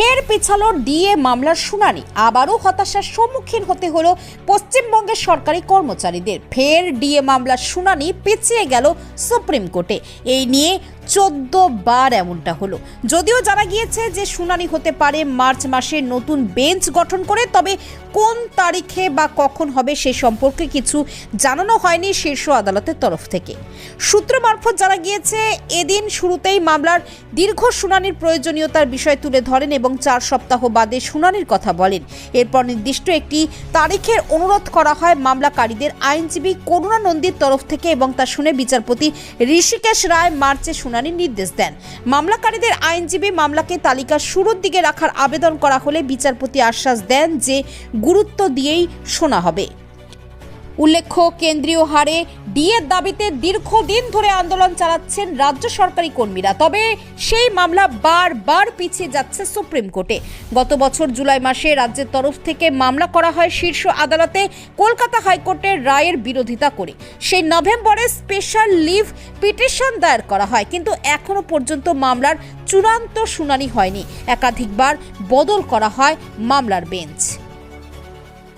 ফের পিছালো ডিএ মামলার শুনানি। আবারও হতাশার সম্মুখীন হতে হলো পশ্চিমবঙ্গের সরকারি কর্মচারীদের। ফের ডিএ মামলার শুনানি পিছিয়ে গেল সুপ্রিম কোর্টে। এই নিয়ে চোদ্দ বার এমনটা হলো। যদিও জানা গিয়েছে যে শুনানি হতে পারে মার্চ মাসে নতুন বেঞ্চ গঠন করে, তবে কোন তারিখে বা কখন হবে সে সম্পর্কে কিছু জানানো হয়নি শীর্ষ আদালতের তরফ থেকে। সূত্র মারফত জানা গিয়েছে, এদিন শুরুতেই মামলার দীর্ঘ শুনানির প্রয়োজনীয়তার বিষয় তুলে ধরেন এবং চার সপ্তাহ বাদে শুনানির কথা বলেন। এরপর নির্দিষ্ট একটি তারিখের অনুরোধ করা হয় মামলাকারীদের আইনজীবী করুণা নন্দীর তরফ থেকে এবং তা শুনে বিচারপতি ঋষিকেশ রায় মার্চে শুনানির নির্দেশ দেন। মামলাকারীদের আইনজীবী মামলাকে তালিকা শুরুর দিকে রাখার আবেদন করা হলে বিচারপতি আশ্বাস দেন যে গুরুত্ব দিয়েই শোনা হবে। উল্লেখ্য, কেন্দ্রীয় হারে ডিএর দাবিতে দীর্ঘদিন ধরে আন্দোলন চালাচ্ছেন রাজ্য সরকারি কর্মীরা। তবে সেই মামলা বারবার পিছিয়ে যাচ্ছে সুপ্রিম কোর্টে। গত বছর জুলাই মাসে রাজ্যের তরফ থেকে মামলা করা হয় শীর্ষ আদালতে, কলকাতা হাইকোর্টের রায়ের বিরোধিতা করে। সেই নভেম্বরে স্পেশাল লিভ পিটিশন দায়ের করা হয়, কিন্তু এখনও পর্যন্ত মামলার চূড়ান্ত শুনানি হয়নি। একাধিকবার বদল করা হয় মামলার বেঞ্চ।